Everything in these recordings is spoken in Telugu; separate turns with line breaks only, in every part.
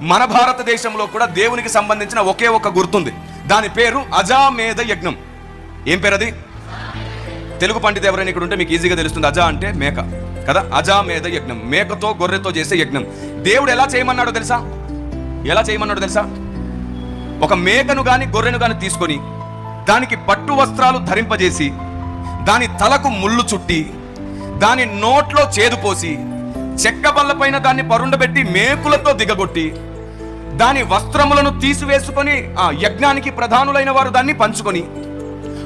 మన భారతదేశంలో కూడా దేవునికి సంబంధించిన ఒకే ఒక గుర్తుంది. దాని పేరు అజామేధ యజ్ఞం. ఏం పేరు అది తెలుగు పండిత ఎవరైనా ఇక్కడ ఉంటే మీకు ఈజీగా తెలుస్తుంది. అజా అంటే మేక. కదా? అజామేధ యజ్ఞం. మేకతో గొర్రెతో చేసే యజ్ఞం. దేవుడు ఎలా చేయమన్నాడో తెలుసా? ఎలా చేయమన్నాడో తెలుసా? ఒక మేకను కానీ గొర్రెను కానీ తీసుకొని దానికి పట్టు వస్త్రాలు ధరింపజేసి దాని తలకు ముళ్ళు చుట్టి దాని నోట్లో చేదు పోసి చెక్క బల్లపైన దాన్ని పరుండబెట్టి మేకులతో దిగగొట్టి దాని వస్త్రములను తీసివేసుకొని ఆ యజ్ఞానికి ప్రధానులైన వారు దాన్ని పంచుకొని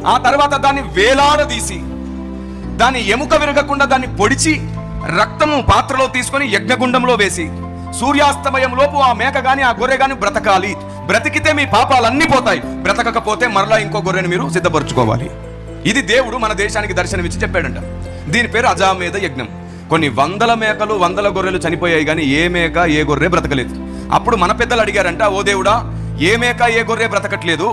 ఆ తర్వాత దాన్ని వేలాడదీసి దాని ఎముక విరగకుండా దాన్ని పొడిచి రక్తము పాత్రలో తీసుకొని యజ్ఞగుండంలో వేసి సూర్యాస్తమయం లోపు ఆ మేక గాని ఆ గొర్రె గాని బ్రతకాలి. బ్రతికితే మీ పాపాలన్నీ పోతాయి. బ్రతకకపోతే మరలా ఇంకో గొర్రెని మీరు సిద్ధపరచుకోవాలి. ఇది దేవుడు మన దేశానికి దర్శనమిచ్చి చెప్పాడంట. దీని పేరు అజామేధ యజ్ఞం. కొన్ని వందల మేకలు వందల గొర్రెలు చనిపోయాయి కానీ ఏ మేక ఏ గొర్రె బ్రతకలేదు. అప్పుడు మన పెద్దలు అడిగారంట ఓ దేవుడా ఏ మేక ఏ గొర్రె బ్రతకట్లేదు?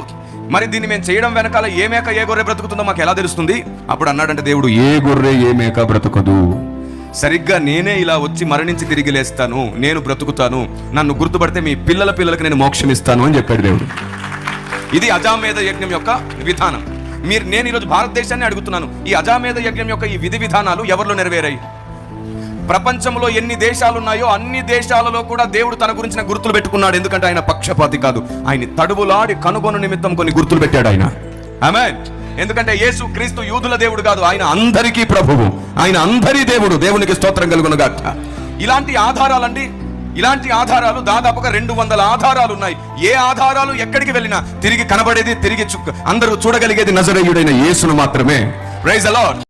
మరి దీన్ని మేము చేయడం వెనకాల ఏ మేక ఏ గొర్రె బ్రతుకుతుందో మాకు ఎలా తెలుస్తుంది? అప్పుడు అన్నాడంటే దేవుడు ఏ గొర్రె ఏ మేక బ్రతకదు? సరిగ్గా నేనే ఇలా వచ్చి మరణించి తిరిగి లేస్తాను నేను బ్రతుకుతాను నన్ను గుర్తుపడితే మీ పిల్లల పిల్లలకు నేను మోక్షం ఇస్తాను అని చెప్పాడు దేవుడు. ఇది అజామేధ యజ్ఞం యొక్క విధానం. మీరు నేను ఈరోజు భారతదేశాన్ని అడుగుతున్నాను. ఈ అజామేధ యజ్ఞం యొక్క ఈ విధి విధానాలు ఎవరిలో నెరవేరాయి? ప్రపంచంలో ఎన్ని దేశాలు ఉన్నాయో అన్ని దేశాలలో కూడా దేవుడు తన గురించిన గుర్తులు పెట్టుకున్నాడు. ఎందుకంటే ఆయన పక్షపాతి కాదు. ఆయన తడువులాడి కనుగొను నిమిత్తం కొన్ని గుర్తులు పెట్టాడు ఆయన. ఆమె ఎందుకంటే యేసు క్రీస్తు యూదుల దేవుడు కాదు ఆయన అందరికీ ప్రభువు. ఆయన అందరి దేవుడు. దేవునికి స్తోత్రం కలుగును గాక ఇలాంటి ఆధారాలండి. ఇలాంటి ఆధారాలు దాదాపుగా రెండు వందల ఆధారాలు ఉన్నాయి. ఏ ఆధారాలు ఎక్కడికి వెళ్ళినా తిరిగి కనబడేది తిరిగి అందరూ చూడగలిగేది నజరేయుడైన యేసును మాత్రమే. Praise allot